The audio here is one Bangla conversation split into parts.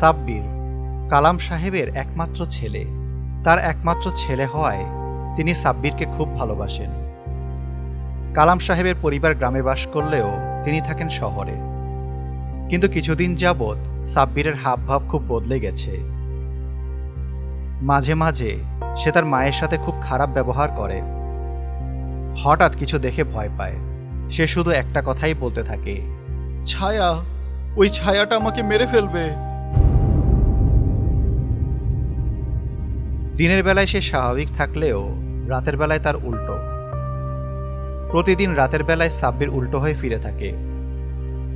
সাব্বির, কালাম সাহেবের একমাত্র ছেলে। তার একমাত্র ছেলে হওয়ায় তিনি সাব্বিরকে খুব ভালোবাসেন। কালাম সাহেবের পরিবার গ্রামে বাস করলেও তিনি থাকেন শহরে। কিন্তু কিছুদিন যাবৎ সাব্বিরের হাবভাব খুব বদলে গেছে। মাঝে মাঝে সে তার মায়ের সাথে খুব খারাপ ব্যবহার করে। হঠাৎ কিছু দেখে ভয় পায়। সে শুধু একটা কথাই বলতে থাকে, ছায়া, ওই ছায়াটা আমাকে মেরে ফেলবে। দিনের বেলায় সে স্বাভাবিক থাকলেও রাতের বেলায় তার উল্টো। প্রতিদিন রাতের বেলায় সাব্বির উল্টো হয়ে ফিরে থাকে।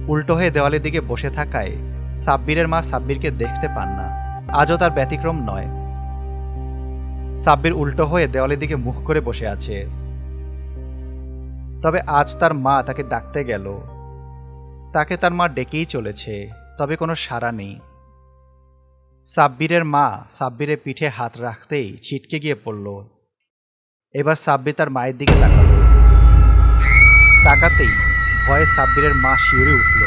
উল্টো হয়ে দেওয়ালের দিকে বসে থাকায় সাব্বিরের মা সাব্বিরকে দেখতে পান না। আজও তার ব্যতিক্রম নয়। সাব্বির উল্টো হয়ে দেওয়ালের দিকে মুখ করে বসে আছে। তবে আজ তার মা তাকে ডাকতে গেল। তাকে তার মা ডেকেই চলেছে, তবে কোনো সাড়া নেই। সাব্বিরের মা সাব্বিরের পিঠে হাত রাখতেই ছিটকে গিয়ে পড়ল। এবার সাব্বির তার মায়ের দিকে তাকালো। তাকাতেই ভয়ে সাব্বিরের মা শিউরে উঠল।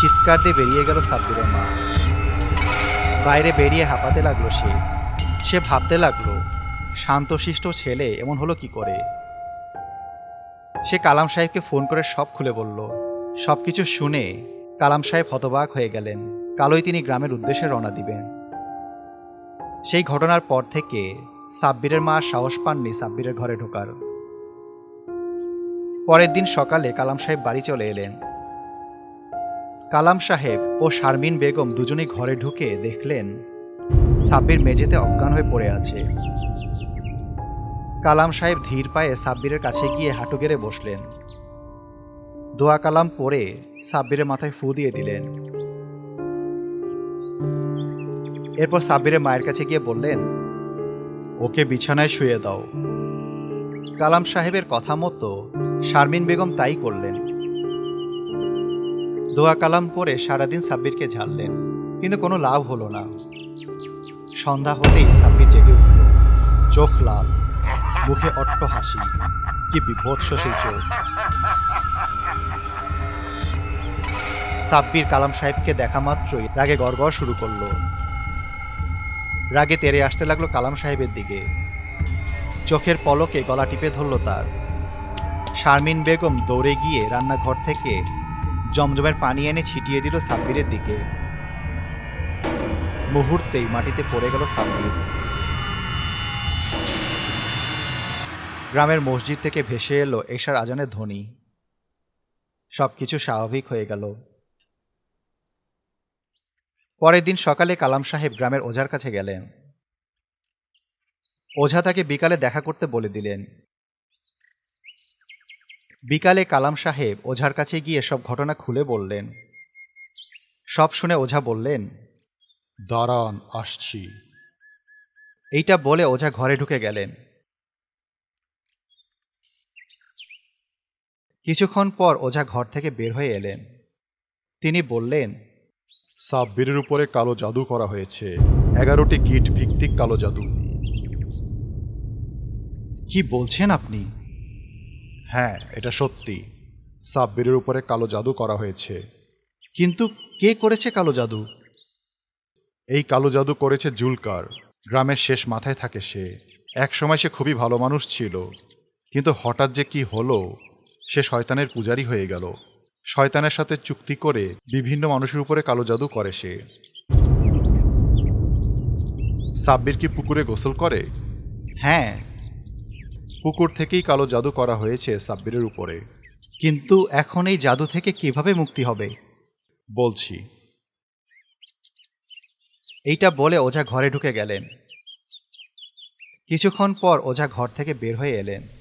চিৎকার দিয়ে বেরিয়ে গেল সাব্বিরের মা। বাইরে বেরিয়ে হাঁপাতে লাগল সে। সে ভাবতে লাগল, শান্তশিষ্ট ছেলে এমন হলো কি করে? সে কালাম সাহেবকে ফোন করে সব খুলে বলল। সব কিছু শুনে কালাম সাহেব হতবাক হয়ে গেলেন। কালই তিনি গ্রামের উদ্দেশ্যে রওনা দিবেন। সেই ঘটনার পর থেকে সাব্বিরের মা সাহস পাননি সাব্বিরের ঘরে ঢোকার। পরের দিন সকালে কালাম সাহেব বাড়ি চলে এলেন। কালাম সাহেব ও শারমিন বেগম দুজনেই ঘরে ঢুকে দেখলেন সাব্বির মেঝেতে অজ্ঞান হয়ে পড়ে আছে। কালাম সাহেব ধীর পায়ে সাব্বিরের কাছে গিয়ে হাঁটু গেড়ে বসলেন। দোয়া কালাম পরে সাব্বিরের মাথায় ফু দিয়ে দিলেন। এরপর সাব্বিরের মায়ের কাছে গিয়ে বললেন, ওকে বিছানায় শুয়ে দাও। কালাম সাহেবের কথা মতো শারমিন বেগম তাই করলেন। দোয়া কালাম পরে সারাদিন সাব্বিরকে ঝাড়লেন, কিন্তু কোনো লাভ হলো না। সন্ধ্যা হতেই সাব্বির জেগে উঠল, চোখ লাল, মুখে অট্ট হাসি, কি বিভৎস সেই চোখ। সাব্বির কালাম সাহেবকে দেখা মাত্রই রাগে গড়গড় শুরু করল। রাগে তেরে আসতে লাগল কালাম সাহেবের দিকে। চোখের পলকে গলা টিপে ধরল তার। শারমিন বেগম দৌড়ে গিয়ে রান্নাঘর থেকে জমজমের পানি এনে ছিটিয়ে দিল সাব্বিরের দিকে। মুহূর্তেই মাটিতে পড়ে গেল সাব্বির। গ্রামের মসজিদ থেকে ভেসে এলো এশার আজানের ধ্বনি। সবকিছু স্বাভাবিক হয়ে গেল। পরের দিন সকালে কালাম সাহেব গ্রামের ওঝার কাছে গেলেন। ওঝা তাকে বিকালে দেখা করতে বলে দিলেন। বিকালে কালাম সাহেব ওঝার কাছে গিয়ে সব ঘটনা খুলে বললেন। সব শুনে ওঝা বললেন, দাঁড়ান, আসছি। এইটা বলে ওঝা ঘরে ঢুকে গেলেন। কিছুক্ষণ পর ওঝা ঘর থেকে বের হয়ে এলেন। তিনি বললেন সাব্বিরের উপরে কালো জাদু করা হয়েছে। এগারোটি গিট ভিত্তিক কালো জাদু। কি বলছেন আপনি? হ্যাঁ এটা সত্যি। সাব্বিরের উপরে কালো জাদু করা হয়েছে। কিন্তু কে করেছে কালো জাদু? এই কালো জাদু করেছে জুলকার। গ্রামের শেষ মাথায় থাকে সে। এক সময় সে খুবই ভালো মানুষ ছিল। কিন্তু হঠাৎ যে কি হলো সে শয়তানের পূজারি হয়ে গেল। শয়তানের সাথে চুক্তি করে বিভিন্ন মানুষের উপরে কালো জাদু করে সে। সাব্বির কি পুকুরে গোসল করে? হ্যাঁ। পুকুর থেকেই কালো জাদু করা হয়েছে সাব্বিরের উপরে। কিন্তু এখন এই জাদু থেকে কীভাবে মুক্তি হবে? বলছি। এইটা বলে ওঝা ঘরে ঢুকে গেলেন। কিছুক্ষণ পর ওঝা ঘর থেকে বের হয়ে এলেন।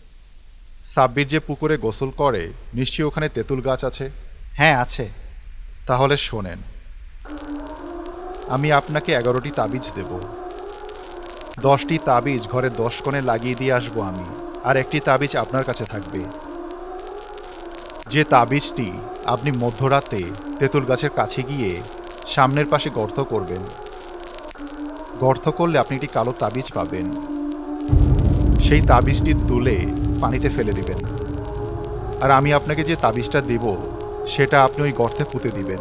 সাব্বির যে পুকুরে গোসল করে নিশ্চয়ই ওখানে তেঁতুল গাছ আছে? হ্যাঁ আছে। তাহলে শোনেন আমি আপনাকে এগারোটি তাবিজ দেব। দশটি তাবিজ ঘরে দশ কোণে লাগিয়ে দিয়ে আসব আমি আর একটি তাবিজ আপনার কাছে থাকবে। যে তাবিজটি আপনি মধ্যরাতে তেঁতুল গাছের কাছে গিয়ে সামনের পাশে গর্ত করবেন। গর্ত করলে আপনি একটি কালো তাবিজ পাবেন। সেই তাবিজটি তুলে পানিতে ফেলে দিবেন। আর আমি আপনাকে যে তাবিজটা দেব, সেটা আপনি ওই গর্তে পুঁতে দিবেন।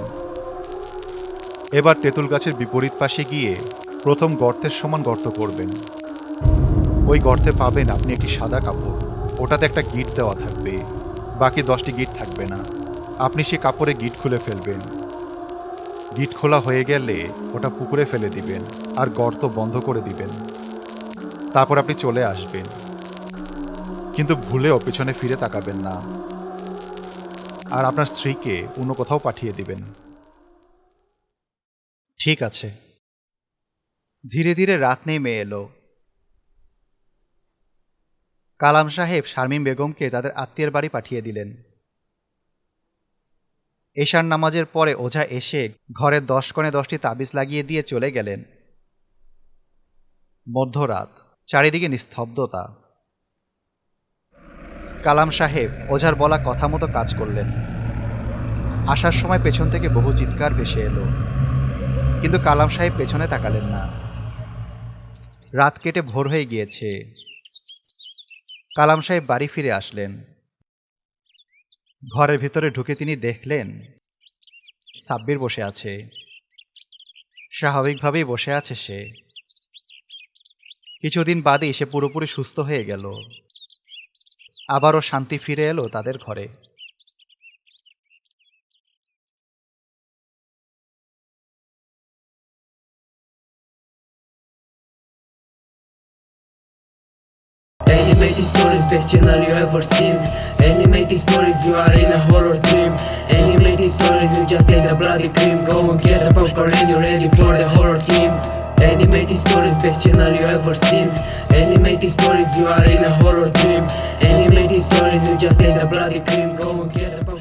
এবার তেঁতুল গাছের বিপরীত পাশে গিয়ে প্রথম গর্তের সমান গর্ত করবেন। ওই গর্তে পাবেন আপনি একটি সাদা কাপড়। ওটাতে একটা গিট দেওয়া থাকবে। বাকি দশটি গিট থাকবে না। আপনি সে কাপড়ে গিট খুলে ফেলবেন। গিট খোলা হয়ে গেলে ওটা পুকুরে ফেলে দিবেন আর গর্ত বন্ধ করে দিবেন। তারপর আপনি চলে আসবেন। কিন্তু ভুলেও পেছনে ফিরে তাকাবেন না। আর আপনার স্ত্রীকে অন্য কোথাও পাঠিয়ে দিবেন। ঠিক আছে। ধীরে ধীরে রাত নেমে এলো। কালাম সাহেব, শারমিন বেগমকে তাদের আত্মীয়ের বাড়ি পাঠিয়ে দিলেন। এশার নামাজের পরে ওঝা এসে ঘরের দশ কোণে দশটি তাবিজ লাগিয়ে দিয়ে চলে গেলেন। মধ্যরাত, চারিদিকে নিস্তব্ধতা। কালাম সাহেব ওঝার বলা কথা মতো কাজ করলেন। আসার সময় পেছন থেকে বহু চিৎকার ভেসে এলো। কিন্তু কালাম সাহেব পেছনে তাকালেন না। রাত কেটে ভোর হয়ে গিয়েছে। কালাম সাহেব বাড়ি ফিরে আসলেন। ঘরের ভিতরে ঢুকে তিনি দেখলেন, সাব্বির বসে আছে। স্বাভাবিকভাবেই বসে আছে সে। কিছুদিন বাদেই সে পুরোপুরি সুস্থ হয়ে গেল। আবারও শান্তি ফিরে এলো তাদের ঘরে Animated stories, best channel you ever seen. Animated stories, you are in a horror dream. Animated stories, you just take the bloody cream. Go and get the popcorn and you're ready for the horror team. Animated stories, best channel you ever seen. Animated stories, you are in a horror dream. Animated stories, you just take the bloody cream. Go and get popcorn.